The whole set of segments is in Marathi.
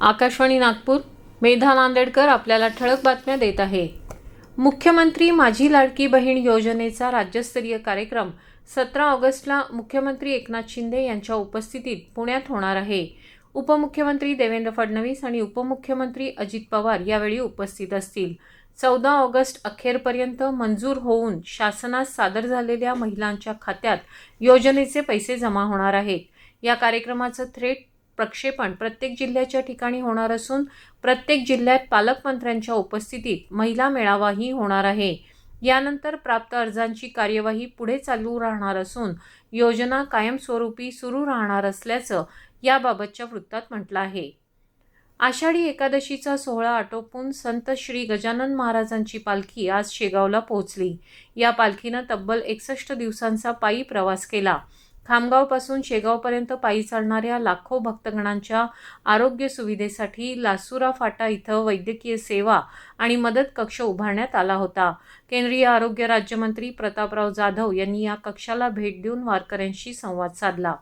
आकाशवाणी नागपूर. मेधा नांदेडकर आपल्याला ठळक बातम्या देत आहे. मुख्यमंत्री माझी लाडकी बहीण योजनेचा राज्यस्तरीय कार्यक्रम सतरा ऑगस्टला मुख्यमंत्री एकनाथ शिंदे यांच्या उपस्थितीत पुण्यात होणार आहे. उपमुख्यमंत्री देवेंद्र फडणवीस आणि उपमुख्यमंत्री अजित पवार यावेळी उपस्थित असतील. चौदा ऑगस्ट अखेरपर्यंत मंजूर होऊन शासनास सादर झालेल्या महिलांच्या खात्यात योजनेचे पैसे जमा होणार आहेत. या कार्यक्रमाचं थेट प्रक्षेपण प्रत्येक जिल्ह्याच्या ठिकाणी होणार असून प्रत्येक जिल्ह्यात पालकमंत्र्यांच्या उपस्थितीत महिला मेळावाही होणार आहे. यानंतर प्राप्त अर्जांची कार्यवाही पुढे चालू राहणार असून योजना कायमस्वरूपी सुरू राहणार असल्याचं याबाबतच्या वृत्तात म्हटलं आहे. आषाढी एकादशीचा सोहळा आटोपून संत श्री गजानन महाराजांची पालखी आज शेगावला पोहोचली. या पालखीनं तब्बल एकसष्ट दिवसांचा पायी प्रवास केला. खामगावपासून शेगावपर्यंत पायी चालणाऱ्या लाखो भक्तगणांच्या आरोग्य सुविधेसाठी लासुरा फाटा इथं वैद्यकीय सेवा आणि मदत कक्ष उभारण्यात आला होता. केंद्रीय आरोग्य राज्यमंत्री प्रतापराव जाधव यांनी या कक्षाला भेट देऊन वारकऱ्यांशी संवाद साधला.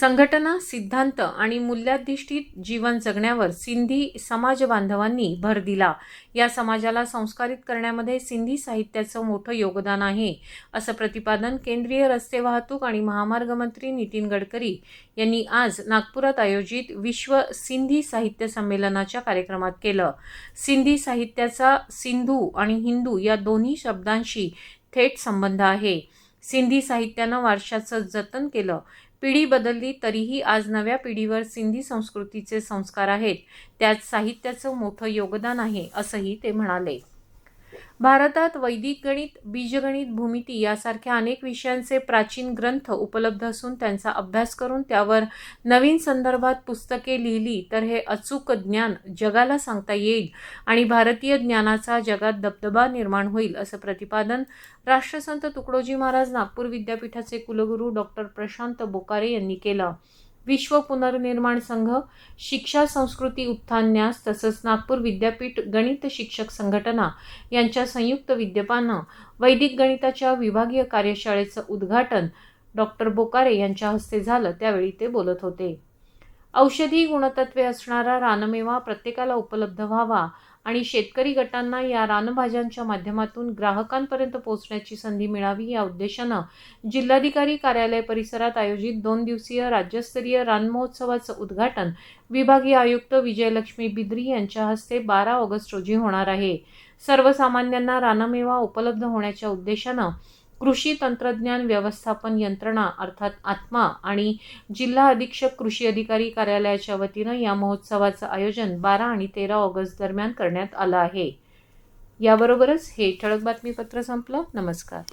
संघटना सिद्धांत आणि मूल्याधिष्ठित जीवन जगण्यावर सिंधी समाज बांधवांनी भर दिला. या समाजाला संस्कारित करण्यामध्ये सिंधी साहित्याचं मोठं योगदान आहे असं प्रतिपादन केंद्रीय रस्ते वाहतूक आणि महामार्ग मंत्री नितीन गडकरी यांनी आज नागपुरात आयोजित विश्व सिंधी साहित्य संमेलनाच्या कार्यक्रमात केलं. सिंधी साहित्याचा सिंधू आणि हिंदू या दोन्ही शब्दांशी थेट संबंध आहे. सिंधी साहित्यानं वारशाचं जतन केलं. पिढी बदलली तरीही आज नव्या पिढीवर सिंधी संस्कृतीचे संस्कार आहेत. त्यात साहित्याचं मोठं योगदान आहे असंही ते म्हणाले. भारतात वैदिक गणित बीजगणित भूमिती यासारख्या अनेक विषयांचे प्राचीन ग्रंथ उपलब्ध असून त्यांचा अभ्यास करून त्यावर नवीन संदर्भात पुस्तके लिहिली तर हे अचूक ज्ञान जगाला सांगता येईल आणि भारतीय ज्ञानाचा जगात दबदबा निर्माण होईल असं प्रतिपादन राष्ट्रसंत तुकडोजी महाराज नागपूर विद्यापीठाचे कुलगुरू डॉक्टर प्रशांत बोकारे यांनी केलं. विश्व पुनर्निर्माण संघ शिक्षा संस्कृती उत्थान न्यास तसंच नागपूर विद्यापीठ गणित शिक्षक संघटना यांच्या संयुक्त विद्यमानं वैदिक गणिताच्या विभागीय कार्यशाळेचं उद्घाटन डॉक्टर बोकारे यांच्या हस्ते झालं. त्यावेळी ते बोलत होते. औषधी गुणतत्वे असणारा रानमेवा प्रत्येकाला उपलब्ध व्हावा आणि शेतकरी गटांना या रानभाज्यांच्या माध्यमातून ग्राहकांपर्यंत पोहोचण्याची संधी मिळावी या उद्देशानं जिल्हाधिकारी कार्यालय परिसरात आयोजित दोन दिवसीय राज्यस्तरीय रानमहोत्सवाचं उद्घाटन विभागीय आयुक्त विजयलक्ष्मी बिद्री यांच्या हस्ते बारा ऑगस्ट रोजी होणार आहे. सर्वसामान्यांना रानमेवा उपलब्ध होण्याच्या उद्देशानं कृषी तंत्रज्ञान व्यवस्थापन यंत्रणा अर्थात आत्मा आणि जिल्हा अधीक्षक कृषी अधिकारी कार्यालयाच्या वतीनं या महोत्सवाचं आयोजन बारा आणि तेरा ऑगस्ट दरम्यान करण्यात आलं आहे. याबरोबरच हे ठळक बातमीपत्र संपलं. नमस्कार.